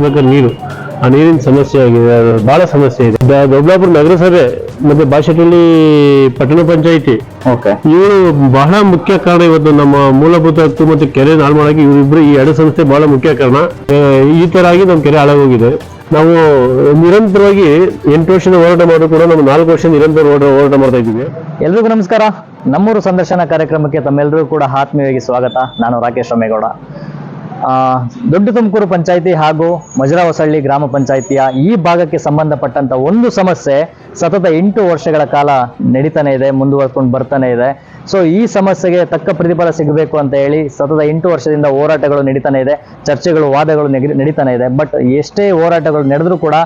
ಮನುಷ್ಯ ನೀರು ಆ ನೀರಿನ ಸಮಸ್ಯೆ ಆಗಿದೆ ಬಹಳ ಸಮಸ್ಯೆ ಇದೆ. ದೊಡ್ಡಾಪುರ ನಗರಸಭೆ ಮತ್ತೆ ಬಾಶೆಟ್ಟಳ್ಳಿ ಪಟ್ಟಣ ಪಂಚಾಯಿತಿ ಓಕೆ ಇವರು ಬಹಳ ಮುಖ್ಯ ಕಾರಣ ಇವತ್ತು ನಮ್ಮ ಮೂಲಭೂತ ಹಕ್ಕು ಮತ್ತು ಕೆರೆ ಹಾಳು ಮಾಡಕ್ಕೆ ಇವರಿಬ್ರು ಈ ಎರಡು ಸಂಸ್ಥೆ ಬಹಳ ಮುಖ್ಯ ಕಾರಣ. ಈ ತರ ಆಗಿ ನಮ್ಮ ಕೆರೆ ಹಾಳಾಗೋಗಿದೆ. ನಾವು ನಿರಂತರವಾಗಿ ಎಂಟು ವರ್ಷದ ಹೋರಾಟ ಮಾಡಿದ್ರು ಕೂಡ ನಾವು ನಾಲ್ಕು ವರ್ಷ ನಿರಂತರ ಹೋರಾಟ ಮಾಡ್ತಾ ಇದ್ದೀವಿ. ಎಲ್ರಿಗೂ ನಮಸ್ಕಾರ. ನಮ್ಮೂರು ಸಂದರ್ಶನ ಕಾರ್ಯಕ್ರಮಕ್ಕೆ ತಮ್ಮೆಲ್ಲರೂ ಕೂಡ ಆತ್ಮೀಯವಾಗಿ ಸ್ವಾಗತ. ನಾನು ರಾಕೇಶ್ ರಮೇಗೌಡ ದೊಡ್ಡ ತುಮಕೂರು ಪಂಚಾಯಿತಿ ಹಾಗೂ ಮಜರಾ ಹೊಸಳ್ಳಿ ಗ್ರಾಮ ಪಂಚಾಯಿತಿಯ ಈ ಭಾಗಕ್ಕೆ ಸಂಬಂಧಪಟ್ಟಂತ ಒಂದು ಸಮಸ್ಯೆ ಸತತ ಎಂಟು ವರ್ಷಗಳ ಕಾಲ ನಡೀತಾನೆ ಇದೆ ಮುಂದುವರ್ಕೊಂಡು ಬರ್ತಾನೆ ಇದೆ. ಸೊ ಈ ಸಮಸ್ಯೆಗೆ ತಕ್ಕ ಪ್ರತಿಫಲ ಸಿಗಬೇಕು ಅಂತ ಹೇಳಿ ಸತತ ಎಂಟು ವರ್ಷದಿಂದ ಹೋರಾಟಗಳು ನಡೀತಾನೆ ಇದೆ, ಚರ್ಚೆಗಳು, ವಾದಗಳು ನಡೀತಾನೆ ಇದೆ. ಬಟ್ ಎಷ್ಟೇ ಹೋರಾಟಗಳು ನಡೆದ್ರೂ ಕೂಡ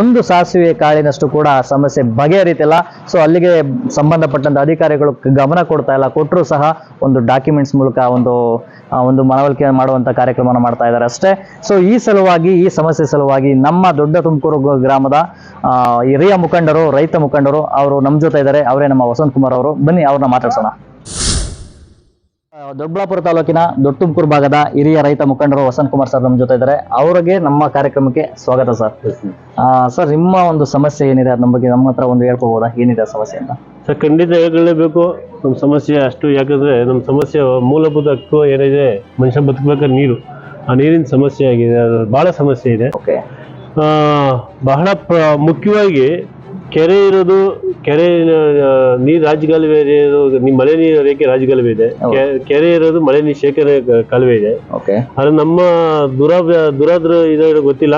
ಒಂದು ಸಾಸಿವೆ ಕಾಳಿನಷ್ಟು ಕೂಡ ಸಮಸ್ಯೆ ಬಗೆಹರಿತಿಲ್ಲ. ಸೊ ಅಲ್ಲಿಗೆ ಸಂಬಂಧಪಟ್ಟಂತ ಅಧಿಕಾರಿಗಳು ಗಮನ ಕೊಡ್ತಾ ಇಲ್ಲ. ಕೊಟ್ಟರು ಸಹ ಒಂದು ಡಾಕ್ಯುಮೆಂಟ್ಸ್ ಮೂಲಕ ಒಂದು ಒಂದು ಮನವೊಲಿಕೆ ಮಾಡುವಂತ ಕಾರ್ಯಕ್ರಮವನ್ನು ಮಾಡ್ತಾ ಇದ್ದಾರೆ ಅಷ್ಟೇ. ಸೊ ಈ ಸಲುವಾಗಿ, ಈ ಸಮಸ್ಯೆ ಸಲುವಾಗಿ ನಮ್ಮ ದೊಡ್ಡ ತುಮಕೂರು ಗ್ರಾಮದ ಹಿರಿಯ ಮುಖಂಡರು, ರೈತ ಮುಖಂಡರು, ಅವರು ನಮ್ಮ ಜೊತೆ ಇದ್ದಾರೆ. ಅವರೇ ನಮ್ಮ ವಸಂತ್ ಕುಮಾರ್ ಅವರು. ಬನ್ನಿ, ಅವ್ರನ್ನ ಮಾತಾಡ್ಸೋಣ. ದೊಡ್ಡಬಳ್ಳಾಪುರ ತಾಲೂಕಿನ ದೊಡ್ಡ ತುಮಕೂರು ಭಾಗದ ಹಿರಿಯ ರೈತ ಮುಖಂಡರು ವಸಂತ್ ಕುಮಾರ್ ಸರ್ ನಮ್ಮ ಜೊತೆ ಇದ್ದಾರೆ. ಅವರಿಗೆ ನಮ್ಮ ಕಾರ್ಯಕ್ರಮಕ್ಕೆ ಸ್ವಾಗತ ಸರ್. ಸರ್, ನಿಮ್ಮ ಒಂದು ಸಮಸ್ಯೆ ಏನಿದೆ? ಅದ್ರ ಬಗ್ಗೆ ನಮ್ಮ ಹತ್ರ ಒಂದು ಹೇಳ್ಕೋಬಹುದಾ ಏನಿದೆ ಸಮಸ್ಯೆ ಅಂತ? ಸರ್, ಖಂಡಿತ ಹೇಳಲೇಬೇಕು ನಮ್ಮ ಸಮಸ್ಯೆ ಅಷ್ಟು ಯಾಕಂದ್ರೆ ನಮ್ಮ ಸಮಸ್ಯೆ ಮೂಲಭೂತ ಹಕ್ಕು ಏನಿದೆ, ಮನುಷ್ಯ ಬದುಕಬೇಕಾದ್ರೆ ನೀರು. ಆ ನೀರಿನ ಸಮಸ್ಯೆ ಆಗಿದೆ ಬಹಳ ಸಮಸ್ಯೆ ಇದೆ. ಓಕೆ ಆ, ಬಹಳ ಮುಖ್ಯವಾಗಿ ಕೆರೆ ಇರೋದು ಕೆರೆ ನೀರು ರಾಜಗಾಲುವೆ ಇರೋದು ನಿ- ಮಳೆ ನೀರು ರೇಖೆ ರಾಜಗಾಲುವೆ ಇದೆ. ಕೆರೆ ಇರೋದು ಮಳೆ ನೀರು ಶೇಖರಣೆ ಕ- ಕಾಲುವೆ ಇದೆ. ಆದ್ರೆ ನಮ್ಮ ದುರ ದುರಾದ್ರ ಇದು ಗೊತ್ತಿಲ್ಲ.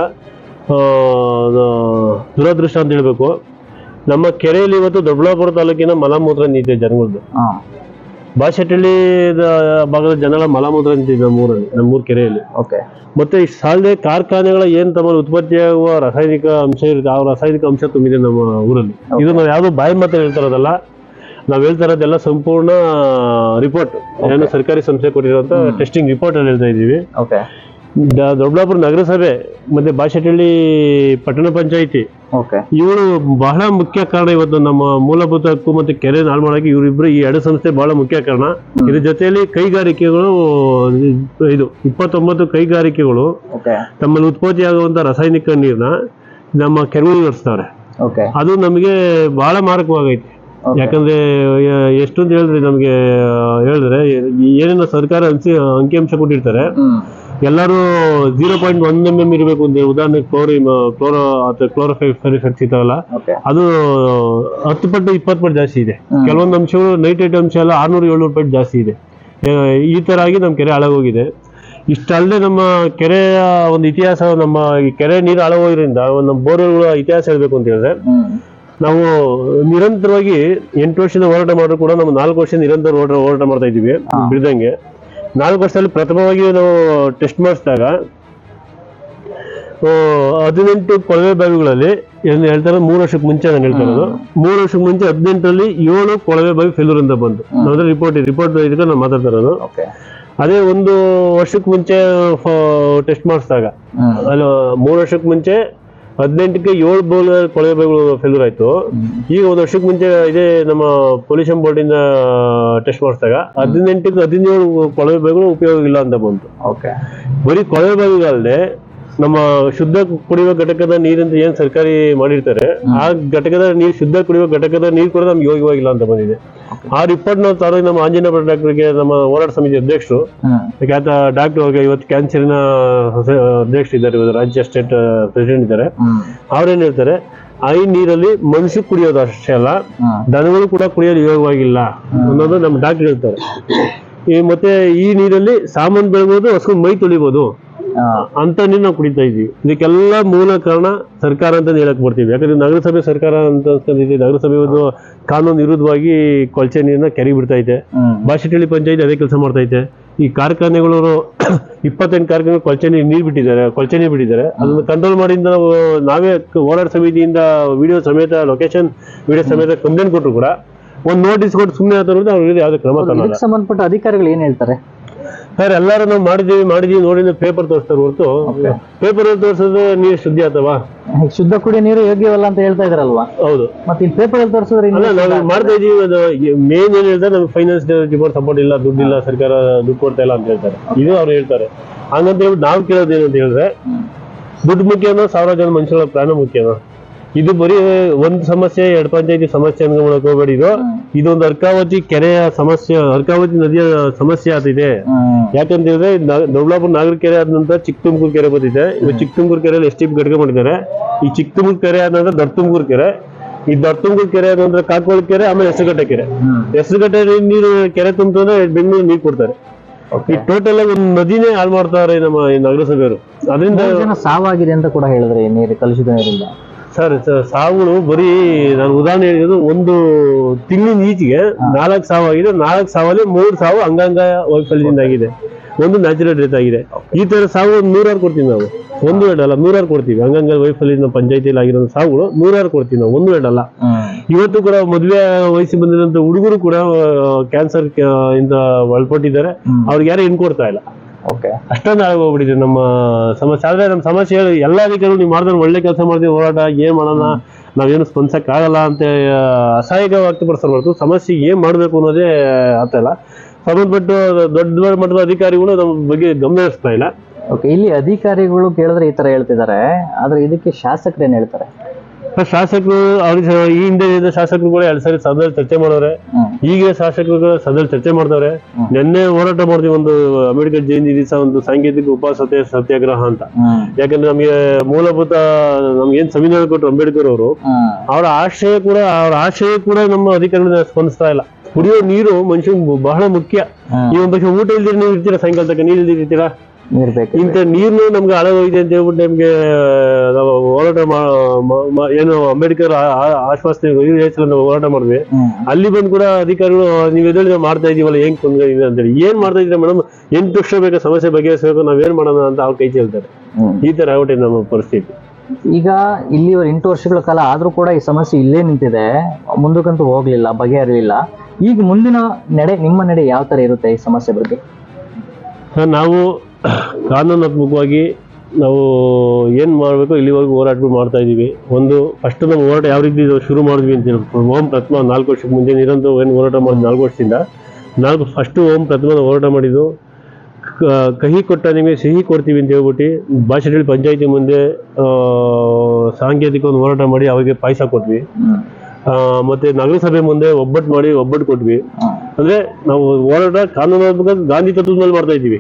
ದುರದೃಷ್ಟ ಅಂತ ಹೇಳ್ಬೇಕು. ನಮ್ಮ ಕೆರೆಯಲ್ಲಿ ಇವತ್ತು ದೊಡ್ಡಬಳ್ಳಾಪುರ ತಾಲೂಕಿನ ಮಲಮೂತ್ರ ನೀತಿ ಜನಗಳದ್ದು. ಬಾಶೆಟ್ಟಳ್ಳಿ ಭಾಗದ ಜನಗಳ ಮಲಮೂತ್ರ ನಿಂತಿದೆ ನಮ್ಮೂರಲ್ಲಿ ನಮ್ಮೂರ್ ಕೆರೆಯಲ್ಲಿ. ಓಕೆ ಮತ್ತೆ ಈ ಸಾಲದೆ ಕಾರ್ಖಾನೆಗಳ ಏನ್ ತಮ್ಮಲ್ಲಿ ಉತ್ಪತ್ತಿಯಾಗುವ ರಾಸಾಯನಿಕ ಅಂಶ ಇರುತ್ತೆ ಆ ರಾಸಾಯನಿಕ ಅಂಶ ತುಂಬಿದೆ ನಮ್ಮ ಊರಲ್ಲಿ. ಇದು ನಾವು ಯಾವ್ದು ಬಾಯಿ ಮಾತ್ರ ಹೇಳ್ತಿರೋದಲ್ಲ ನಾವ್ ಹೇಳ್ತಾ ಇರೋದೆಲ್ಲ ಸಂಪೂರ್ಣ ರಿಪೋರ್ಟ್ ಏನು ಸರ್ಕಾರಿ ಸಂಸ್ಥೆ ಕೊಟ್ಟಿರುವಂತ ಟೆಸ್ಟಿಂಗ್ ರಿಪೋರ್ಟ್ ಅಲ್ಲಿ ಹೇಳ್ತಾ ಇದೀವಿ ಓಕೆ ದೊಡ್ಡಬಳ್ಳಾಪುರ ನಗರಸಭೆ ಮತ್ತೆ ಬಾಶೆಟ್ಟಳ್ಳಿ ಪಟ್ಟಣ ಪಂಚಾಯಿತಿ. ಓಕೆ. ಇವರು ಬಹಳ ಮುಖ್ಯ ಕಾರಣ ಇವತ್ತು ನಮ್ಮ ಮೂಲಭೂತ ಹಕ್ಕು ಮತ್ತೆ ಕೆರೆ ಹಾಳು ಮಾಡಕ್ಕೆ ಇವರಿಬ್ರು ಈ ಎರಡು ಸಂಸ್ಥೆ ಬಹಳ ಮುಖ್ಯ ಕಾರಣ. ಇದ್ರ ಜೊತೆಯಲ್ಲಿ ಕೈಗಾರಿಕೆಗಳು ಇದು ಇಪ್ಪತ್ತೊಂಬತ್ತು ಕೈಗಾರಿಕೆಗಳು ತಮ್ಮಲ್ಲಿ ಉತ್ಪತ್ತಿ ಆಗುವಂತ ರಾಸಾಯನಿಕ ನೀರ್ನ ನಮ್ಮ ಕೆರೆಗಳಿಗೆ ನಡೆಸ್ತಾರೆ ಅದು ನಮಗೆ ಬಹಳ ಮಾರಕವಾಗೈತೆ. ಯಾಕಂದ್ರೆ ಎಷ್ಟೊಂದು ಎಷ್ಟು ಅಂತ ಹೇಳಿದ್ರೆ ನಮಗೆ ಹೇಳಿದ್ರೆ ಏನೇನೋ ಸರ್ಕಾರ ಅಂಕಿ ಅಂಕಿಅಂಶ ಕೊಟ್ಟಿರ್ತಾರೆ. ಎಲ್ಲರೂ zero point one M M ಇರಬೇಕು ಅಂದ್ರೆ ಉದಾಹರಣೆ ಉದಾಹರಣೆಗೆ ಕ್ಲೋರಿ ಕ್ಲೋರೋ ಅಥವಾ ಕ್ಲೋರೋಫೈ ಇರ್ತಾವಲ್ಲ ಇದಾವಲ್ಲ ಅದು ಹತ್ತು ಪಟ್ಟು ಇಪ್ಪತ್ತು ಪಟ್ಟು ಜಾಸ್ತಿ ಇದೆ. ಕೆಲವೊಂದು ಅಂಶಗಳು ನೈಟ್ರೇಟ್ ಅಂಶ ಎಲ್ಲ ಆರ್ನೂರು ಏಳ್ನೂರು ಪಟ್ಟು ಜಾಸ್ತಿ ಇದೆ. ಈ ತರ ಆಗಿ ನಮ್ಮ ಕೆರೆ ಹಾಳಾಗೋಗಿದೆ. ಇಷ್ಟಲ್ಲದೆ ನಮ್ಮ ಕೆರೆಯ ಒಂದು ಇತಿಹಾಸ ನಮ್ಮ ಈ ಕೆರೆ ನೀರು ಹಾಳಾಗೋದ್ರಿಂದ ನಮ್ಮ ಬೋರ್ವೆಲ್ಗಳ ಇತಿಹಾಸ ಹೇಳ್ಬೇಕು ಅಂತ ಹೇಳಿದ್ರೆ ನಾವು ನಿರಂತರವಾಗಿ ಎಂಟು ವರ್ಷದ ಹೋರಾಟ ಮಾಡಿದ್ರು ಕೂಡ ನಾವು ನಾಲ್ಕು ವರ್ಷ ನಿರಂತರ ಹೋರಾಟ ಹೋರಾಟ ಮಾಡ್ತಾ ಇದ್ದೀವಿ ಬಿಡ್ದಂಗೆ. ನಾಲ್ಕು ವರ್ಷದಲ್ಲಿ ಪ್ರಥಮವಾಗಿ ನಾವು ಟೆಸ್ಟ್ ಮಾಡಿಸಿದಾಗ ಹದಿನೆಂಟು ಕೊಳವೆ ಬಾವಿಗಳಲ್ಲಿ ಏನು ಹೇಳ್ತಾರೆ ಮೂರು ವರ್ಷಕ್ಕೆ ಮುಂಚೆ ನಾನು ಹೇಳ್ತಾ ಇರೋದು ಮೂರು ವರ್ಷಕ್ಕೆ ಮುಂಚೆ ಹದಿನೆಂಟರಲ್ಲಿ ಏಳು ಕೊಳವೆ ಬಾವಿ ಫೇಲ್ಯೂರ್ ಅಂತ ಬಂತು. ನಮ್ಮದ್ರ ರಿಪೋರ್ಟ್ ರಿಪೋರ್ಟ್ ಇದಕ್ಕೆ ನಾನು ಮಾತಾಡ್ತಾ ಇರೋದು. ಅದೇ ಒಂದು ವರ್ಷಕ್ಕೆ ಮುಂಚೆ ಟೆಸ್ಟ್ ಮಾಡಿಸಿದಾಗ. ಅಲ್ಲ ಮೂರು ವರ್ಷಕ್ಕೆ ಮುಂಚೆ ಹದಿನೆಂಟಕ್ಕೆ ಏಳು ಬೋಲ್ ಕೊಳವೆ ಬೈಗಳು ಫೇಲ್ಯೂರ್ ಆಯ್ತು. ಈಗ ಒಂದು ವರ್ಷಕ್ಕೆ ಮುಂಚೆ ಇದೇ ನಮ್ಮ ಪೊಲ್ಯೂಷನ್ ಬೋರ್ಡ್ ಇಂದ ಟೆಸ್ಟ್ ಮಾಡಿಸಿದಾಗ ಹದಿನೆಂಟಕ್ಕೆ ಹದಿನೇಳು ಕೊಳವೆ ಬೈಗಳು ಉಪಯೋಗ ಇಲ್ಲ ಅಂತ ಬಂತು. ಓಕೆ ಬರೀ ಕೊಳವೆ ಬಾವಿಗಳಲ್ಲದೆ ನಮ್ಮ ಶುದ್ಧ ಕುಡಿಯುವ ಘಟಕದ ನೀರಿಂದ ಏನ್ ಸರ್ಕಾರಿ ಮಾಡಿರ್ತಾರೆ ಆ ಘಟಕದ ನೀರು ಶುದ್ಧ ಕುಡಿಯುವ ಘಟಕದ ನೀರು ಕೂಡ ನಮ್ಗೆ ಯೋಗ್ಯವಾಗಿಲ್ಲ ಅಂತ ಬಂದಿದೆ. ಆ ರಿಪೋರ್ಟ್ ನಾವು ತರೋ ನಮ್ಮ ಆಂಜನೇಯ ಡಾಕ್ಟರ್ಗೆ ನಮ್ಮ ಹೋರಾಟ ಸಮಿತಿ ಅಧ್ಯಕ್ಷರು ಯಾಕೆ ಖ್ಯಾತ ಡಾಕ್ಟರ್ ಅವ್ರಿಗೆ ಇವತ್ತು ಕ್ಯಾನ್ಸರ್ನ ಅಧ್ಯಕ್ಷ ಇದ್ದಾರೆ ಇವತ್ತು ರಾಜ್ಯ ಸ್ಟೇಟ್ ಪ್ರೆಸಿಡೆಂಟ್ ಇದ್ದಾರೆ. ಅವ್ರೇನ್ ಹೇಳ್ತಾರೆ ಐ ಈ ನೀರಲ್ಲಿ ಮನುಷ್ಯ ಕುಡಿಯೋದು ಅಷ್ಟೇ ಅಲ್ಲ ದನಗಳು ಕೂಡ ಕುಡಿಯೋದು ಯೋಗವಾಗಿಲ್ಲ ಅನ್ನೋದು ನಮ್ಮ ಡಾಕ್ಟರ್ ಹೇಳ್ತಾರೆ. ಈ ಮತ್ತೆ ಈ ನೀರಲ್ಲಿ ಸಾಮಾನು ಬೆಳಬಹುದು ಹೊಸ್ಕೊಂಡು ಮೈ ತೊಳಿಬಹುದು ಅಂತ ನೀರು ನಾವು ಕುಡಿತಾ ಇದೀವಿ. ಇದಕ್ಕೆಲ್ಲ ಮೂಲ ಕಾರಣ ಸರ್ಕಾರ ಅಂತ ಹೇಳಕ್ ಬರ್ತೀವಿ. ಯಾಕಂದ್ರೆ ನಗರಸಭೆ ಸರ್ಕಾರ ಅಂತ ಅನ್ಸ್ಕೊಂಡಿದ್ದೀವಿ ನಗರಸಭೆ ಒಂದು ಕಾನೂನು ವಿರುದ್ಧವಾಗಿ ಕೊಳಚೆ ನೀರನ್ನ ಕೆರೆ ಬಿಡ್ತಾ ಇದೆ. ಹ್ಮ್. ಬಾಶೆಟ್ಟಳ್ಳಿ ಪಂಚಾಯತ್ ಅದೇ ಕೆಲಸ ಮಾಡ್ತಾ ಇದೆ. ಈ ಕಾರ್ಖಾನೆಗಳು ಇಪ್ಪತ್ತೆಂಟು ಕಾರ್ಖಾನೆ ಕೊಳಚೆ ನೀರು ನೀರು ಬಿಟ್ಟಿದ್ದಾರೆ ಕೊಳಚೆ ನೀರು ಬಿಟ್ಟಿದ್ದಾರೆ. ಅದನ್ನ ಕಂಟ್ರೋಲ್ ಮಾಡಿಂದ ನಾವು ನಾವೇ ಓಡಾಡ ಹೋರಾಟ ಸಮಿತಿಯಿಂದ ವಿಡಿಯೋ ಸಮೇತ ಲೊಕೇಶನ್ ವಿಡಿಯೋ ಸಮೇತ ಕಂಪ್ಲೇಂಟ್ ಕೊಟ್ಟರು ಕೂಡ. ಒಂದು ನೋಟಿಸ್ ಕೊಟ್ಟು ಸುಮ್ಮನೆ ಆದರೂ ಅವ್ರಿಗೆ ಯಾವುದೇ ಕ್ರಮ ಸಂಬಂಧಪಟ್ಟ ಅಧಿಕಾರಿಗಳು ಏನ್ ಹೇಳ್ತಾರೆ? ಸರ್ ಎಲ್ಲಾರು ನಾವು ಮಾಡಿದೀವಿ ಮಾಡಿದೀವಿ ನೋಡಿ ಪೇಪರ್ ತೋರಿಸ್ತಾರೆ ಹೊರತು. ಪೇಪರ್ ತೋರಿಸಿದ್ರೆ ನೀರು ಶುದ್ಧಿ ಅಥವಾ ಶುದ್ಧ ಕುಡಿಯೋ ನೀರು ಯೋಗ್ಯವಲ್ಲ ಅಂತ ಹೇಳ್ತಾ ಇದ್ರಲ್ವಾ? ಹೌದು. ಮತ್ತೆ ಇಲ್ಲಿ ಪೇಪರ್ ಅಲ್ಲಿ ತೋರಿಸಿದ್ರೆ ನಾವು ಮಾಡ್ತಾ ಇದೀವಿ ಅದು ಮೇನ್ ಏನ್ ಹೇಳ್ತಾರೆ ನಮ್ಗೆ ಫೈನಾನ್ಸ್ ಡಿಪಾರ್ಟ್ ಸಪೋರ್ಟ್ ಇಲ್ಲ ದುಡ್ಡು ಇಲ್ಲ ಸರ್ಕಾರ ದುಡ್ಡು ಕೊಡ್ತಾ ಇಲ್ಲ ಅಂತ ಹೇಳ್ತಾರೆ. ಇದು ಅವ್ರು ಹೇಳ್ತಾರೆ. ಹಂಗಂತ ಹೇಳ್ಬಿಟ್ಟು ನಾವು ಕೇಳೋದೇನು ಅಂತ ಹೇಳಿದ್ರೆ ದುಡ್ಡು ಮುಖ್ಯನೋ ಸಾವಿರ ಜನ ಮನುಷ್ಯರ ಪ್ರಾಣ ಮುಖ್ಯನೋ ಇದು ಬರೀ ಒಂದ್ ಸಮಸ್ಯೆ ಎರಡ್ ಪಂಚಾಯತಿ ಸಮಸ್ಯೆ ಅನ್ಕೊಂಡ್ ಹೋಗ್ಬೇಡಿ. ಇದು ಇದೊಂದು ಅರ್ಕಾವತಿ ಕೆರೆಯ ಸಮಸ್ಯೆ ಅರ್ಕಾವತಿ ನದಿಯ ಸಮಸ್ಯೆ ಆತಿದೆ ಯಾಕಂತ ಹೇಳಿದ್ರೆ ದೊಡ್ಡಬಳ್ಳಾಪುರ ನಾಗರ ಕೆರೆ ಆದ ನಂತರ ಚಿಕ್ಕ ತುಮಕೂರು ಕೆರೆ ಬಂದಿದೆ. ಇವಾಗ ಚಿಕ್ಕ ತುಮಕೂರು ಕೆರೆಯಲ್ಲಿ ಎಷ್ಟು ಘಟಕ ಮಾಡಿದ್ದಾರೆ. ಈ ಚಿಕ್ಕ ತುಮಕೂರು ಕೆರೆ ಆದ ನಂತರ ದೊಡ್ಡ ತುಮಕೂರು ಕೆರೆ. ಈ ದೊಡ್ಡ ತುಮಕೂರು ಕೆರೆ ಆದ ನಂತರ ಕಾಕೋಳ ಕೆರೆ ಆಮೇಲೆ ಹೆಸರುಘಟ್ಟ ಕೆರೆ. ಹೆಸರುಘಟ್ಟ ನೀರು ಕೆರೆ ತುಂಬಿದ್ರೆ ಬೆಂಗಳೂರು ನೀರು ಕೊಡ್ತಾರೆ. ಈ ಟೋಟಲ್ ಆಗಿ ಒಂದು ನದಿನೇ ಹಾಳು ಮಾಡ್ತಾರೆ ನಮ್ಮ ನಗರಸಭೆಯವರು. ಅದರಿಂದ ಸಾವಾಗಿದೆ ಅಂತ ಕೂಡ ಹೇಳಿದ್ರೆ ನೀರು ಕಲುಷಿತ ನೀರಿಂದ. ಸರ್ ಸಾವುಗಳು ಬರೀ ನಾನು ಉದಾಹರಣೆ ಹೇಳಿದ್ರು ಒಂದು ತಿಂಗಳಿನ ಈಚೆಗೆ ನಾಲ್ಕು ಸಾವು ಆಗಿದೆ. ನಾಲ್ಕು ಸಾವಲ್ಲಿ ಮೂರು ಸಾವು ಅಂಗಾಂಗ ವೈಫಲ್ಯದಿಂದ ಆಗಿದೆ. ಒಂದು ನ್ಯಾಚುರಲ್ ಡೆತ್ ಆಗಿದೆ. ಈ ತರ ಸಾವು ಒಂದು ನೂರಾರು ಕೊಡ್ತೀವಿ ನಾವು. ಒಂದು ಎರಡು ಅಲ್ಲ ನೂರಾರು ಕೊಡ್ತೀವಿ. ಅಂಗಾಂಗ ವೈಫಲ್ಯದಿಂದ ಪಂಚಾಯತಿಯಲ್ಲಿ ಆಗಿರೋ ಸಾವುಗಳು ನೂರಾರು ಕೊಡ್ತೀವಿ ನಾವು. ಒಂದು ಎರಡಲ್ಲ ಇವತ್ತು ಕೂಡ ಮದುವೆ ವಯಸ್ಸು ಬಂದಿರೋಂಥ ಹುಡುಗರು ಕೂಡ ಕ್ಯಾನ್ಸರ್ ಇಂದ ಒಳಪಟ್ಟಿದ್ದಾರೆ. ಅವ್ರಿಗೆ ಯಾರು ಹೆಣ್ ಕೊಡ್ತಾ ಇಲ್ಲ. ಓಕೆ ಅಷ್ಟೊಂದು ಆಗೋಗ್ಬಿಟ್ಟಿದೆ ನಮ್ಮ ಸಮಸ್ಯೆ ಆದ್ರೆ ನಮ್ಮ ಸಮಸ್ಯೆ ಹೇಳಿ ಎಲ್ಲ ಅಧಿಕಾರಿಗಳು ನೀವು ಮಾಡಿದ್ರೆ ಒಳ್ಳೆ ಕೆಲಸ ಮಾಡ್ತೀವಿ ಹೋರಾಟ ಏನ್ ಮಾಡೋಣ ನಾವೇನು ಸ್ಪಂದಿಸಕ್ ಆಗಲ್ಲ ಅಂತ ಅಸಹಾಯಕ ವ್ಯಕ್ತಪಡಿಸ್ತಾರೆ ಹೊರತು. ಸಮಸ್ಯೆ ಏನ್ ಮಾಡ್ಬೇಕು ಅನ್ನೋದೇ ಆಗ್ತಾ ಸಂಬಂಧಪಟ್ಟು ದೊಡ್ಡ ಮಟ್ಟದ ಅಧಿಕಾರಿಗಳು ನಮ್ಮ ಬಗ್ಗೆ ಗಮನ ಹರಿಸ್ತಾ ಇಲ್ಲ. ಓಕೆ ಇಲ್ಲಿ ಅಧಿಕಾರಿಗಳು ಕೇಳಿದ್ರೆ ಈ ತರ ಹೇಳ್ತಿದ್ದಾರೆ ಆದ್ರೆ ಇದಕ್ಕೆ ಶಾಸಕರು ಏನ್ ಹೇಳ್ತಾರೆ? ಶಾಸಕರು ಅವ್ರ ಈ ಹಿಂದೆ ಇದ್ದ ಶಾಸಕರು ಕೂಡ ಎರಡ್ ಸಾರಿ ಸದನದಲ್ಲಿ ಚರ್ಚೆ ಮಾಡವ್ರೆ. ಈಗ ಶಾಸಕರು ಸದನದಲ್ಲಿ ಚರ್ಚೆ ಮಾಡ್ತವ್ರೆ ನಿನ್ನೆ ಹೋರಾಟ ಮಾಡಿದ್ವಿ ಒಂದು ಅಂಬೇಡ್ಕರ್ ಜಯಂತಿ ದಿವಸ ಒಂದು ಸಾಂಕೇತಿಕ ಉಪವಾಸ ಸತ್ಯಾಗ್ರಹ ಅಂತ. ಯಾಕಂದ್ರೆ ನಮಗೆ ಮೂಲಭೂತ ನಮ್ಗೆ ಏನ್ ಸಂವಿಧಾನ ಕೊಟ್ಟರು ಅಂಬೇಡ್ಕರ್ ಅವರು ಅವರ ಆಶಯ ಕೂಡ ಅವರ ಆಶಯ ಕೂಡ ನಮ್ಮ ಅಧಿಕಾರಿಗಳು ಸ್ಪಂದಿಸ್ತಾ ಇಲ್ಲ. ಕುಡಿಯೋ ನೀರು ಮನುಷ್ಯನ್ ಬಹಳ ಮುಖ್ಯ. ನೀವು ಈ ಒಂದು ಪಕ್ಷ ಊಟ ಇಲ್ದಿರ ನೀವು ಇರ್ತೀರಾ ಸಾಯಂಕಾಲ ತಕ್ಕ ನೀರು ಇಲ್ದಿರ ಇರ್ತೀರಾ? ನೀರ್ ಬೇಕು ಇಂಥ ನೀರ್ನು ನಮ್ಗೆ ಹಳಗೋಗಿದೆ ಅಂತ ಹೇಳ್ಬಿಟ್ಟು ನಮ್ಗೆ ನಾವು ಹೋರಾಟ ಮಾ- ಏನು ಅಂಬೇಡ್ಕರ್ ಆ- ಆ- ಆಶ್ವಾಸನೆ ನಾವು ಹೋರಾಟ ಮಾಡಿದ್ವಿ. ಅಲ್ಲಿ ಬಂದು ಕೂಡ ಅಧಿಕಾರಿಗಳು ನೀವು ಎದುರು ಮಾಡ್ತಾ ಇದೀವಲ್ಲ ಏನ್ ತೊಂದರೆ ಇದೆ ಅಂತೇಳಿ. ಏನ್ ಮಾಡ್ತಾ ಇದ್ರೆ ಮೇಡಮ್? ಎಂಟು ವರ್ಷ ಬೇಕು ಸಮಸ್ಯೆ ಬಗೆಹರಿಸಬೇಕು ನಾವೇನ್ ಮಾಡೋಣ ಅಂತ ಅವ್ರು ಕೈ ಹೇಳ್ತಾರೆ ಹ್ಮ್. ಈ ತರ ಆಗ್ಬಿಟ್ಟಿದೆ ನಮ್ಮ ಪರಿಸ್ಥಿತಿ. ಈಗ ಇಲ್ಲಿ ಎಂಟು ವರ್ಷಗಳ ಕಾಲ ಆದ್ರೂ ಕೂಡ ಈ ಸಮಸ್ಯೆ ಇಲ್ಲೇ ನಿಂತಿದೆ. ಮುಂದಕ್ಕಂತೂ ಹೋಗ್ಲಿಲ್ಲ ಬಗೆಹರಲಿಲ್ಲ. ಈಗ ಮುಂದಿನ ನಡೆ ನಿಮ್ಮ ನಡೆ ಯಾವ ತರ ಇರುತ್ತೆ ಈ ಸಮಸ್ಯೆ ಬಗ್ಗೆ? ನಾವು ಕಾನೂನಾತ್ಮಕವಾಗಿ ನಾವು ಏನು ಮಾಡಬೇಕು, ಇಲ್ಲಿವರೆಗೂ ಹೋರಾಟಗಳು ಮಾಡ್ತಾ ಇದ್ದೀವಿ ಒಂದು ಫಸ್ಟ್ ನಮ್ಮ ಹೋರಾಟ ಯಾವ ರೀತಿ ಶುರು ಮಾಡಿದ್ವಿ ಅಂತ ಹೇಳಿ ಓಂ ಪ್ರಥಮ ನಾಲ್ಕು ವರ್ಷಕ್ಕೆ ಮುಂಚೆ ನಿರಂತರ ಏನು ಹೋರಾಟ ಮಾಡಿದ್ವಿ ನಾಲ್ಕು ವರ್ಷದಿಂದ. ನಾಲ್ಕು ಫಸ್ಟು ಓಂ ಪ್ರಥಮ ಹೋರಾಟ ಮಾಡಿದ್ದು. ಕಹಿ ಕೊಟ್ಟ ನಿಮಗೆ ಸಿಹಿ ಕೊಡ್ತೀವಿ ಅಂತ ಹೇಳ್ಬಿಟ್ಟು ಭಾಷೆಗಳಲ್ಲಿ ಪಂಚಾಯಿತಿ ಮುಂದೆ ಸಾಂಕೇತಿಕ ಒಂದು ಹೋರಾಟ ಮಾಡಿ ಅವರಿಗೆ ಪಾಯಸ ಕೊಟ್ವಿ. ಮತ್ತೆ ನಗರಸಭೆ ಮುಂದೆ ಒಬ್ಬಟ್ಟು ಮಾಡಿ ಒಬ್ಬಟ್ಟು ಕೊಟ್ವಿ. ಅಂದ್ರೆ ನಾವು ಹೋರಾಟ ಕಾನೂನಾತ್ಮಕ ಗಾಂಧಿ ತತ್ವದ ಮೇಲೆ ಮಾಡ್ತಾ ಇದೀವಿ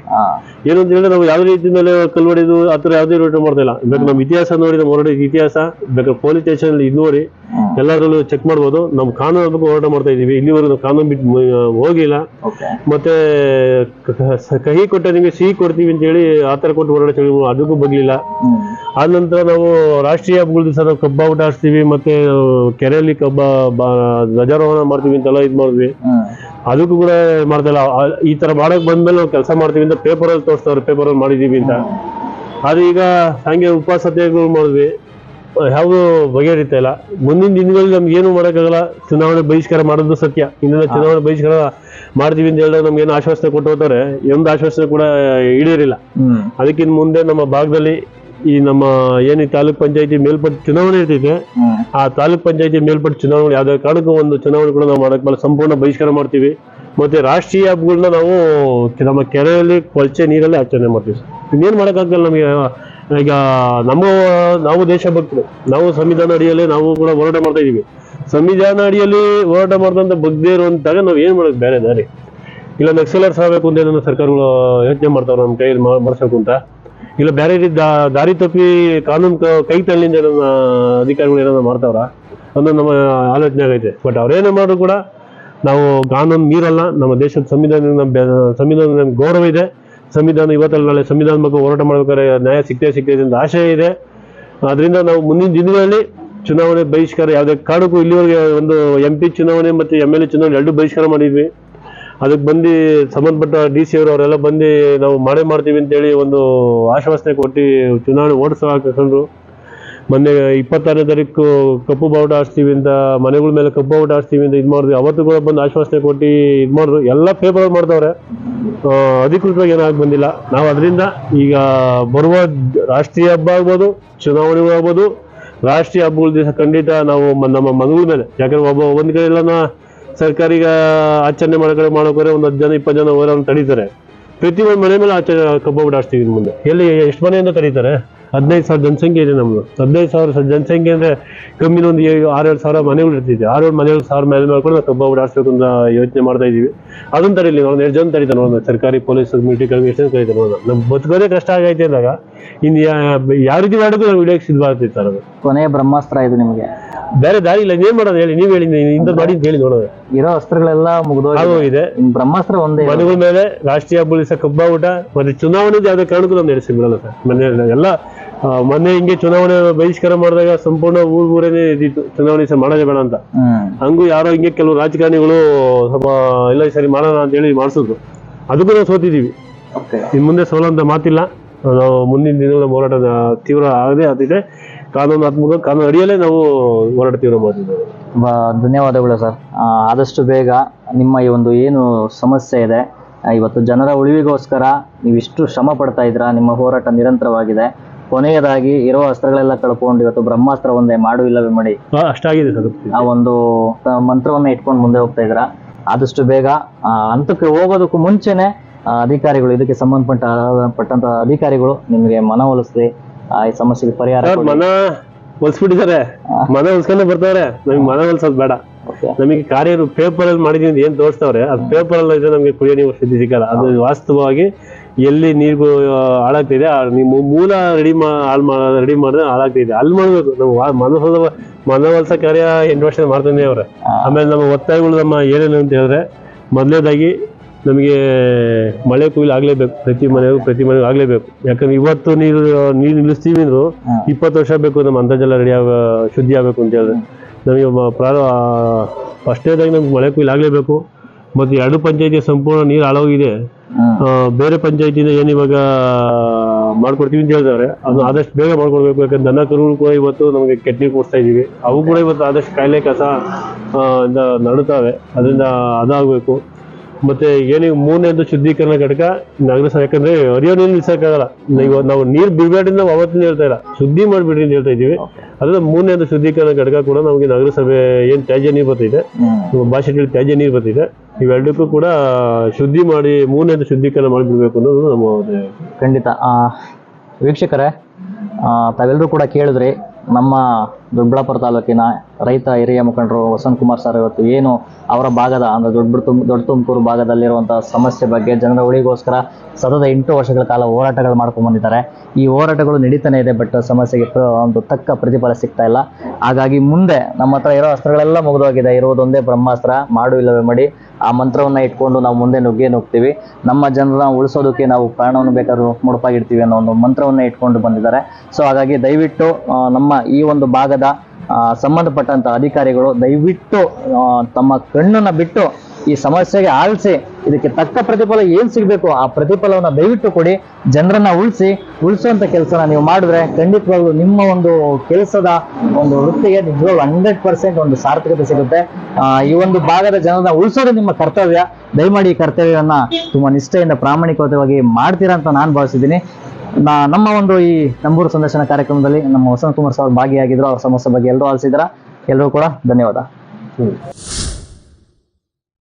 ಏನು ಅಂತ ಹೇಳಿದ್ರೆ ನಾವು ಯಾವುದೇ ರೀತಿ ಮೇಲೆ ಕಲ್ವಡಿದು ಆತರ ಯಾವುದೇ ಹೋರಾಟ ಮಾಡ್ತಾ ಇಲ್ಲ. ಬೇಕು ನಮ್ಮ ಇತಿಹಾಸ ನೋಡಿ ನಮ್ಮ ಹೋರಾಟ ಇತಿಹಾಸ ಬೇಕು ಪೊಲೀಸ್ ಸ್ಟೇಷನ್ ಇದು ನೋಡಿ ಎಲ್ಲರಲ್ಲೂ ಚೆಕ್ ಮಾಡ್ಬೋದು. ನಮ್ಮ ಕಾನೂನಾತ್ಮಕ ಹೋರಾಟ ಮಾಡ್ತಾ ಇದೀವಿ ಇಲ್ಲಿವರೆಗೂ ನಾವು ಕಾನೂನು ಬಿಟ್ಟು ಹೋಗಿಲ್ಲ. ಮತ್ತೆ ಕಹಿ ಕೊಟ್ಟ ನಿಮಗೆ ಸಿಹಿ ಕೊಡ್ತೀವಿ ಅಂತ ಹೇಳಿ ಆತರ ಕೊಟ್ಟು ಹೋರಾಟ ಅದಕ್ಕೂ ಬಗ್ಲಿಲ್ಲ ಆದ ನಂತರ ನಾವು ರಾಷ್ಟ್ರೀಯ ಹಬ್ಬಗಳ ದಿವಸ ನಾವು ಕಬ್ಬ ಊಟ ಆಡ್ತೀವಿ ಮತ್ತೆ ಕೆರೆಯಲ್ಲಿ ಕಬ್ಬ ಧ್ವಜಾರೋಹಣ ಮಾಡ್ತೀವಿ ಅಂತೆಲ್ಲ ಇದು ಮಾಡಿದ್ವಿ. ಅದಕ್ಕೂ ಕೂಡ ಮಾಡ್ತಾ ಇಲ್ಲ ಈ ತರ ಮಾಡಕ್ ಬಂದ್ಮೇಲೆ ನಾವು ಕೆಲಸ ಮಾಡ್ತೀವಿ ಅಂತ ಪೇಪರ್ ಅಲ್ಲಿ ತೋರಿಸ್ತಾರೆ ಪೇಪರ್ ಅಲ್ಲಿ ಮಾಡಿದೀವಿ ಅಂತ. ಆದ್ರೆ ಈಗ ಹಂಗೆ ಉಪವಾಸ ಸತ್ಯಾಗ್ರಹ ಮಾಡಿದ್ವಿ. ಯಾವುದು ಬಗೆಹರಿತಾ ಇಲ್ಲ. ಮುಂದಿನ ದಿನಗಳಲ್ಲಿ ನಮ್ಗೆ ಏನು ಮಾಡೋಕ್ಕಾಗಲ್ಲ. ಚುನಾವಣೆ ಬಹಿಷ್ಕಾರ ಮಾಡೋದು ಸತ್ಯ. ಇನ್ನೆಲ್ಲ ಚುನಾವಣೆ ಬಹಿಷ್ಕಾರ ಮಾಡ್ತೀವಿ ಅಂತ ಹೇಳಿದ್ರೆ ನಮ್ಗೆ ಏನು ಆಶ್ವಾಸನೆ ಕೊಟ್ಟು ಹೋಗ್ತಾರೆ? ಒಂದು ಆಶ್ವಾಸನೆ ಕೂಡ ಈಡೇರಿಲ್ಲ. ಅದಕ್ಕಿಂತ ಮುಂದೆ ನಮ್ಮ ಭಾಗದಲ್ಲಿ ಈ ನಮ್ಮ ಏನು ಈ ತಾಲೂಕ್ ಪಂಚಾಯತಿ ಮೇಲ್ಪಟ್ಟ ಚುನಾವಣೆ ಇರ್ತೈತೆ ಆ ತಾಲೂಕ್ ಪಂಚಾಯತಿ ಮೇಲ್ಪಟ್ಟ ಚುನಾವಣೆ ಯಾವುದೇ ಕಾರಣಕ್ಕೂ ಒಂದು ಚುನಾವಣೆ ಕೂಡ ನಾವು ಮಾಡಕ್ ಮೇಲೆ ಸಂಪೂರ್ಣ ಬಹಿಷ್ಕಾರ ಮಾಡ್ತೀವಿ. ಮತ್ತೆ ರಾಷ್ಟ್ರೀಯ ಹಬ್ಬಗಳನ್ನ ನಾವು ನಮ್ಮ ಕೆರೆಯಲ್ಲಿ ಕೊಳಚೆ ನೀರಲ್ಲಿ ಆಚರಣೆ ಮಾಡ್ತೀವಿ ಇನ್ನೇನು ಮಾಡೋಕ್ಕಾಗಲ್ಲ ನಮಗೆ. ಈಗ ನಮ್ಮ ನಾವು ದೇಶಭಕ್ತರು ನಾವು ಸಂವಿಧಾನ ಅಡಿಯಲ್ಲಿ ನಾವು ಕೂಡ ಹೋರಾಟ ಮಾಡ್ತಾ ಇದೀವಿ ಸಂವಿಧಾನ ಅಡಿಯಲ್ಲಿ ಹೋರಾಟ ಮಾಡ್ದಂತ ಬಗ್ದೇ ಇರುವಂತಾಗ ನಾವು ಏನು ಮಾಡೋದು ಬೇರೆ ದಾರಿ? ಇಲ್ಲ ನಕ್ಸಲರ್ ಆಗಬೇಕು ಅಂತ ಏನೋ ಸರ್ಕಾರಗಳು ಯೋಚನೆ ಮಾಡ್ತಾವ್ರ ನಮ್ಮ ಕೈಯಲ್ಲಿ ಮಾ- ಮಾಡಿಸ್ಬೇಕು ಅಂತ? ಇಲ್ಲ, ಬೇರೆ ರೀತಿ ದಾರಿ ತಪ್ಪಿ ಕಾನೂನು ಕ- ತಳ್ಳಿಂದ ಏನೋ ಅಧಿಕಾರಿಗಳು ಏನಾದ್ರು ಮಾಡ್ತಾವ್ರ? ಅನ್ನೋ ನಮ್ಮ ಆಲೋಚನೆ ಆಗೈತೆ. ಬಟ್ ಅವ್ರೇನೇ ಮಾಡಿದ್ರು ಕೂಡ ನಾವು ಕಾನೂನು ಮೀರಲ್ಲ. ನಮ್ಮ ದೇಶದ ಸಂವಿಧಾನ ನಮ್ಮ ಸಂವಿಧಾನ ನಮ್ಗೆ ಗೌರವ ಇದೆ. ಸಂವಿಧಾನ ಇವತ್ತಲ್ಲಿ ನಾಳೆ ಸಂವಿಧಾನ ಬಗ್ಗೆ ಹೋರಾಟ ಮಾಡ್ಬೇಕಾದ್ರೆ ನ್ಯಾಯ ಸಿಗ್ತೇ ಸಿಗ್ತೈತೆ ಅಂತ ಆಶಯ ಇದೆ. ಅದರಿಂದ ನಾವು ಮುಂದಿನ ದಿನಗಳಲ್ಲಿ ಚುನಾವಣೆ ಬಹಿಷ್ಕಾರ ಯಾವುದೇ ಕಾರಣಕ್ಕೂ ಇಲ್ಲಿವರೆಗೆ ಒಂದು ಎಂ ಪಿ ಚುನಾವಣೆ ಮತ್ತು ಎಂ ಎಲ್ ಎ ಚುನಾವಣೆ ಎರಡು ಬಹಿಷ್ಕಾರ ಮಾಡಿದ್ವಿ. ಅದಕ್ಕೆ ಬಂದು ಸಂಬಂಧಪಟ್ಟ ಡಿ ಸಿ ಅವರು ಅವರೆಲ್ಲ ಬಂದು ನಾವು ಮಾಡೇ ಮಾಡ್ತೀವಿ ಅಂತೇಳಿ ಒಂದು ಆಶ್ವಾಸನೆ ಕೊಟ್ಟು ಚುನಾವಣೆ ಓಡಿಸೋ ಹಾಕಿಕೊಂಡು ಮೊನ್ನೆ ಇಪ್ಪತ್ತಾರನೇ ತಾರೀಕು ಕಪ್ಪು ಬಾವುಟ ಆಡಿಸ್ತೀವಿ ಅಂತ, ಮನೆಗಳ ಮೇಲೆ ಕಪ್ಪು ಬಾವುಟ ಆಡ್ಸ್ತೀವಿ ಅಂತ ಇದು ಮಾಡಿದ್ವಿ ಅವತ್ತು ಕೂಡ ಬಂದು ಆಶ್ವಾಸನೆ ಕೊಟ್ಟು ಇದು ಮಾಡಿದ್ರು. ಎಲ್ಲ ಪೇಪರ್ ಮಾಡ್ತವ್ರೆ ಅಧಿಕೃತವಾಗಿ ಏನಾಗಿ ಬಂದಿಲ್ಲ. ನಾವು ಅದರಿಂದ ಈಗ ಬರುವ ರಾಷ್ಟ್ರೀಯ ಹಬ್ಬ ಆಗ್ಬೋದು, ಚುನಾವಣೆಗಳು ಆಗ್ಬೋದು, ರಾಷ್ಟ್ರೀಯ ಹಬ್ಬಗಳ ದಿವಸ ಖಂಡಿತ ನಾವು ನಮ್ಮ ಮನಗಳ ಮೇಲೆ. ಯಾಕಂದ್ರೆ ಒಬ್ಬ ಒಂದು ಕಡೆ ಎಲ್ಲ ಸರ್ಕಾರಿಗ ಆಚರಣೆ ಮಾಡೋ ಕಡೆ ಮಾಡೋಕೆ ಒಂದು ಹತ್ತು ಜನ, ಇಪ್ಪತ್ತು ಜನ ಹೋಗೋರನ್ನ ತಡೀತಾರೆ. ಪ್ರತಿ ಒಂದು ಮನೆ ಮೇಲೆ ಆಚರಣೆ ಕಬ್ಬು ಆಡಿಸ್ತೀವಿ ಮುಂದೆ. ಎಲ್ಲಿ, ಎಷ್ಟು ಮನೆಯಿಂದ ತಡೀತಾರೆ? ಹದಿನೈದು ಸಾವಿರ ಜನಸಂಖ್ಯೆ ಇದೆ ನಮ್ಮದು ಹದಿನೈದು ಸಾವಿರ ಜನಸಂಖ್ಯೆ ಅಂದ್ರೆ ಕಮ್ಮಿನ ಒಂದು ಆರೇಳು ಸಾವಿರ ಮನೆಗಳು ಇರ್ತಿದ್ವಿ ಆರೇಳು ಮನೆಗಳು ಸಾವಿರ ಮೇಲೆ ಮಾಡ್ಕೊಂಡು ನಾವು ಕಬ್ಬ ಓಡಾಡಿಸ್ಬೇಕು ಅಂತ ಯೋಚನೆ ಮಾಡ್ತಾ ಇದೀವಿ ಅದನ್ನು ತಡೀಲಿ ನಾವು ಎಷ್ಟು ಜನ ತರೀತಾರೆ ನೋಡೋಣ. ಸರ್ಕಾರಿ ಪೊಲೀಸ್ ಮಿಲಿಟರಿ ಜನ ಕರೀತಾರೆ ನೋಡೋಣ. ನಮ್ಗೆ ಬದುಕೋದೇ ಕಷ್ಟ ಆಗೈತೆ ಅಂದಾಗ ಇನ್ನು ಯಾವ ರೀತಿ ಮಾಡೋದು ನಾವು ವಿಡಿಯೋಕ್ಕೆ ಸಿದ್ಧವಾಗ್ತಿರ್ತಾರೆ ಅದು. ಕೊನೆಯ ಬ್ರಹ್ಮಾಸ್ತ್ರ ಇದು ನಿಮಗೆ. ಬೇರೆ ದಾರಿ ಇಲ್ಲ. ಏನ್ ಮಾಡೋದು ಹೇಳಿ. ನೀವು ಹೇಳಿ ಇಂಥ ಮಾಡಿ ಹೇಳಿ ನೋಡೋದು ಇರೋ ಅಸ್ತ್ರಗಳೆಲ್ಲ ಮುಗಿದೋಗಿದೆ. ಬ್ರಹ್ಮಾಸ್ತ್ರ ಒಂದೇ. ಮನೆಗಳ ಮೇಲೆ ರಾಷ್ಟ್ರೀಯ ಪೊಲೀಸ್ ಕಬ್ಬ ಊಟ ಮತ್ತೆ ಚುನಾವಣೆ ಯಾವುದೇ ಕಾರಣಕ್ಕೂ ನಾವು ನಡೆಸಿ ಬಿಡಲ್ಲ ಸರ್. ಮನೆ ಎಲ್ಲ ಮೊನ್ನೆ ಹಿಂಗೆ ಚುನಾವಣೆ ಬಹಿಷ್ಕಾರ ಮಾಡಿದಾಗ ಸಂಪೂರ್ಣ ಊರ್ ಊರೇನೆ ಇದ್ದಿತ್ತು ಚುನಾವಣೆ ಸಹ ಮಾಡೋದೇ ಬೇಡ ಅಂತ. ಹಂಗೂ ಯಾರೋ ಹಿಂಗೆ ಕೆಲವು ರಾಜಕಾರಣಿಗಳು ಸ್ವಲ್ಪ ಇಲ್ಲ ಈ ಸರಿ ಮಾಡೋಣ ಅಂತ ಹೇಳಿ ಮಾಡಿಸಿದ್ರು. ಅದಕ್ಕೂ ನಾವು ಸೋತಿದ್ದೀವಿ. ಓಕೆ ಇನ್ನು ಮುಂದೆ ಸೋಲಂತ ಮಾತಿಲ್ಲ. ನಾವು ಮುಂದಿನ ದಿನಗಳ ಹೋರಾಟ ತೀವ್ರ ಆಗದೆ ಅದಿದೆ ಕಾನೂನಾತ್ಮಕ ಕಾನೂನು ಅಡಿಯಲ್ಲೇ ನಾವು ಹೋರಾಟ ತೀವ್ರ ಮಾಡಿದ್ದೇವೆ ತುಂಬಾ ಧನ್ಯವಾದಗಳು ಸರ್. ಆದಷ್ಟು ಬೇಗ ನಿಮ್ಮ ಈ ಒಂದು ಏನು ಸಮಸ್ಯೆ ಇದೆ ಇವತ್ತು ಜನರ ಉಳಿವಿಗೋಸ್ಕರ ನೀವಿಷ್ಟು ಶ್ರಮ ಪಡ್ತಾ ಇದ್ದೀರಾ ನಿಮ್ಮ ಹೋರಾಟ ನಿರಂತರವಾಗಿದೆ. ಕೊನೆಯದಾಗಿ ಇರೋ ಅಸ್ತ್ರಗಳೆಲ್ಲ ಕಳ್ಕೊಂಡು ಇವತ್ತು ಬ್ರಹ್ಮಾಸ್ತ್ರ ಒಂದೇ ಮಾಡು ಇಲ್ಲವೇ ಮಾಡಿ ಅಷ್ಟಾಗಿದೆ ಸರ್. ಆ ಒಂದು ಮಂತ್ರವನ್ನ ಇಟ್ಕೊಂಡು ಮುಂದೆ ಹೋಗ್ತಾ ಇದ್ರ ಆದಷ್ಟು ಬೇಗ ಹಂತಕ್ಕೆ ಹೋಗೋದಕ್ಕೂ ಮುಂಚೆನೆ ಅಧಿಕಾರಿಗಳು ಇದಕ್ಕೆ ಸಂಬಂಧಪಟ್ಟ ಪಟ್ಟಂತ ಅಧಿಕಾರಿಗಳು ನಿಮಗೆ ಮನವೊಲಿಸಿ ಆ, ಈ ಸಮಸ್ಯೆಗೆ ಪರಿಹಾರ. ಮನ ಹೊಲ್ಸ್ಬಿಟ್ಟಿದ್ದಾರೆ ಮನ ಹೊಲ್ಸ್ಕೊಂಡೆ ಬರ್ತಾರೆ ನಮ್ಗೆ ಮನ ಒಲ್ಸೋದ್ ಬೇಡ. ನಮಗೆ ಕಾರ್ಯ ಪೇಪರ್ ಅಲ್ಲಿ ಮಾಡಿದೀವಿ ಏನ್ ತೋರಿಸ್ತವ್ರೆ? ಅದು ಪೇಪರ್ ಅಲ್ಲಿ ನಮಗೆ ಕುಡಿಯೋ ನೀರು ಸಿಗಲ್ಲ ಅದು ವಾಸ್ತವವಾಗಿ ಎಲ್ಲಿ ನೀರು ಹಾಳಾಗ್ತಿದೆ ಆ ನೀವು ಮೂಲ ರೆಡಿ ಮಾ ಹಾಳು ಮಾ ರೆಡಿ ಮಾಡಿದ್ರೆ ಹಾಳಾಗ್ತಿದೆ. ಅಲ್ಲಿ ಮಾಡಬೇಕು. ನಾವು ಮನಸ್ಸದ ಮನವೊಲ್ಸ ಕಾರ್ಯ ಎಂಟು ವರ್ಷ ಮಾಡ್ತಾನೆ ಅವ್ರೆ. ಆಮೇಲೆ ನಮ್ಮ ಒತ್ತಾಯಗಳು ನಮ್ಮ ಏನೇನು ಅಂತ ಹೇಳಿದ್ರೆ ಮೊದಲನೇದಾಗಿ ನಮಗೆ ಮಳೆ ಕೊಯ್ಲು ಆಗಲೇಬೇಕು. ಪ್ರತಿ ಮನೆಗೂ ಪ್ರತಿ ಮನೆಗೂ ಆಗಲೇಬೇಕು. ಯಾಕಂದ್ರೆ ಇವತ್ತು ನೀರು ನೀರು ನಿಲ್ಲಿಸ್ತೀವಿ ಅಂದ್ರು. ಇಪ್ಪತ್ತು ವರ್ಷ ಬೇಕು ನಮ್ಮ ಅಂತರ್ಜಲ ರೆಡಿ ಆಗ ಶುದ್ಧಿ ಆಗಬೇಕು ಅಂತ ಹೇಳಿದ್ರೆ. ನಮಗೆ ಪ್ರಾರಂಭ ಪ್ರಾರ ಫಸ್ಟ್ನೇದಾಗಿ ನಮ್ಗೆ ಮಳೆ ಕೊಯ್ಲು ಆಗಲೇಬೇಕು. ಮತ್ತು ಎರಡು ಪಂಚಾಯತಿ ಸಂಪೂರ್ಣ ನೀರು ಹಾಳೋಗಿದೆ. ಬೇರೆ ಪಂಚಾಯತಿಯಿಂದ ಏನು ಇವಾಗ ಮಾಡ್ಕೊಡ್ತೀವಿ ಅಂತ ಹೇಳ್ತಾರೆ ಅದು ಆದಷ್ಟು ಬೇಗ ಮಾಡ್ಕೊಡ್ಬೇಕು, ಯಾಕಂದ್ರೆ ದನ ಕರುಗಳು ಕೂಡ ಇವತ್ತು ನಮಗೆ ಕೆಟ್ಟ ಕೊಡ್ತಾ ಇದೀವಿ ಅವು ಕೂಡ ಇವತ್ತು ಆದಷ್ಟು ಕಾಯಿಲೆ ಕಸ ಇಂದ ನಡುತ್ತವೆ. ಅದರಿಂದ ಅದಾಗಬೇಕು. ಮತ್ತೆ ಏನೀಗ ಮೂರನೇದು ಶುದ್ಧೀಕರಣ ಘಟಕ? ನಗರಸಭೆ ಯಾಕಂದ್ರೆ ಹರಿಯೋ ನೀರು ನಿಲ್ಸಕ್ಕಾಗಲ್ಲ. ಇವಾಗ ನಾವು ನೀರು ಬಿಡಬೇಡಿ ನಾವು ಅವತ್ತಿನ ಹೇಳ್ತಾ ಇಲ್ಲ. ಶುದ್ಧಿ ಮಾಡಿಬಿಡ್ರಿ ಅಂತ ಹೇಳ್ತಾ ಇದೀವಿ ಅದ್ರ ಮೂರನೇದು ಶುದ್ಧೀಕರಣ ಘಟಕ ಕೂಡ ನಮಗೆ ನಗರಸಭೆ ಏನ್ ತ್ಯಾಜ್ಯ ನೀರು ಬರ್ತಿದೆ. ಭಾಷೆಗಳಲ್ಲಿ ತ್ಯಾಜ್ಯ ನೀರು ಬರ್ತಿದೆ. ಇವೆರಡಕ್ಕೂ ಕೂಡ ಶುದ್ಧಿ ಮಾಡಿ ಮೂರನೇದು ಶುದ್ಧೀಕರಣ ಮಾಡಿಬಿಡ್ಬೇಕು ಅನ್ನೋದು ನಮ್ಮ ಖಂಡಿತ. ಆ, ವೀಕ್ಷಕರೇ ತಾವೆಲ್ಲರೂ ಕೂಡ ಕೇಳಿದ್ರಿ ನಮ್ಮ ದೊಡ್ಡಬಳ್ಳಾಪುರ ತಾಲೂಕಿನ ರೈತ ಹಿರಿಯ ಮುಖಂಡರು ವಸಂತ್ ಕುಮಾರ್ ಸರ್ ಇವತ್ತು ಏನು ಅವರ ಭಾಗದ, ಅಂದರೆ ದೊಡ್ಡ ತುಮ್, ದೊಡ್ಡ ತುಮಕೂರು ಭಾಗದಲ್ಲಿರುವಂಥ ಸಮಸ್ಯೆ ಬಗ್ಗೆ ಜನರ ಉಳಿಗೋಸ್ಕರ ಸತತ ಎಂಟು ವರ್ಷಗಳ ಕಾಲ ಹೋರಾಟಗಳು ಮಾಡ್ಕೊಂಡು ಬಂದಿದ್ದಾರೆ. ಈ ಹೋರಾಟಗಳು ನಡೀತಾನೆ ಇದೆ ಬಟ್ ಸಮಸ್ಯೆಗೆ ಒಂದು ತಕ್ಕ ಪ್ರತಿಫಲ ಸಿಗ್ತಾ ಇಲ್ಲ. ಹಾಗಾಗಿ ಮುಂದೆ ನಮ್ಮ ಹತ್ರ ಇರೋ ಅಸ್ತ್ರಗಳೆಲ್ಲ ಮುಗಿದೋಗಿದೆ. ಇರುವುದೊಂದೇ ಬ್ರಹ್ಮಾಸ್ತ್ರ, ಮಾಡು ಇಲ್ಲವೇ ಮಾಡಿ, ಆ ಮಂತ್ರವನ್ನ ಇಟ್ಕೊಂಡು ನಾವು ಮುಂದೆ ನುಗ್ಗಿ ನುಗ್ತೀವಿ. ನಮ್ಮ ಜನರನ್ನ ಉಳಿಸೋದಕ್ಕೆ ನಾವು ಪ್ರಾಣವನ್ನು ಬೇಕಾದ್ರೂ ಮುಡುಪಾಗಿಡ್ತೀವಿ ಅನ್ನೋ ಒಂದು ಮಂತ್ರವನ್ನ ಇಟ್ಕೊಂಡು ಬಂದಿದ್ದಾರೆ. ಸೊ ಹಾಗಾಗಿ ದಯವಿಟ್ಟು ನಮ್ಮ ಈ ಒಂದು ಭಾಗದ ಆ, ಸಂಬಂಧಪಟ್ಟಂತ ಅಧಿಕಾರಿಗಳು ದಯವಿಟ್ಟು ತಮ್ಮ ಕಣ್ಣನ್ನ ಬಿಟ್ಟು ಈ ಸಮಸ್ಯೆಗೆ ಆಲಿಸಿ ಇದಕ್ಕೆ ತಕ್ಕ ಪ್ರತಿಫಲ ಏನ್ ಸಿಗ್ಬೇಕು ಆ ಪ್ರತಿಫಲವನ್ನ ದಯವಿಟ್ಟು ಕೊಡಿ. ಜನರನ್ನ ಉಳಿಸಿ ಉಳಿಸುವಂತ ಕೆಲಸನ ನೀವು ಮಾಡಿದ್ರೆ ಖಂಡಿತವಾಗ್ಲೂ ನಿಮ್ಮ ಒಂದು ಕೆಲಸದ ಒಂದು ವೃತ್ತಿಗೆ ನಿಜವಾಗ್ಲೂ ಹಂಡ್ರೆಡ್ ಪರ್ಸೆಂಟ್ ಒಂದು ಸಾರ್ಥಕತೆ ಸಿಗುತ್ತೆ. ಈ ಒಂದು ಭಾಗದ ಜನರನ್ನ ಉಳಿಸೋದು ನಿಮ್ಮ ಕರ್ತವ್ಯ. ದಯಮಾಡಿ ಈ ಕರ್ತವ್ಯವನ್ನ ತುಂಬಾ ನಿಷ್ಠೆಯಿಂದ ಪ್ರಾಮಾಣಿಕವಾಗಿ ಮಾಡ್ತೀರಾ ಅಂತ ನಾನು ಭಾವಿಸಿದ್ದೀನಿ. ನಮ್ಮ ಒಂದು ಈ ನಂಬೂರು ಸಂದರ್ಶನ ಕಾರ್ಯಕ್ರಮದಲ್ಲಿ ನಮ್ಮ ವಸಂತ ಕುಮಾರ್ ಸರ್ ಭಾಗಿಯಾಗಿದ್ರು, ಅವ್ರ ಸಮಸ್ಯೆ ಬಗ್ಗೆ ಎಲ್ಲರೂ ಆಲಿಸಿದ್ರ ಎಲ್ಲರೂ ಕೂಡ ಧನ್ಯವಾದ.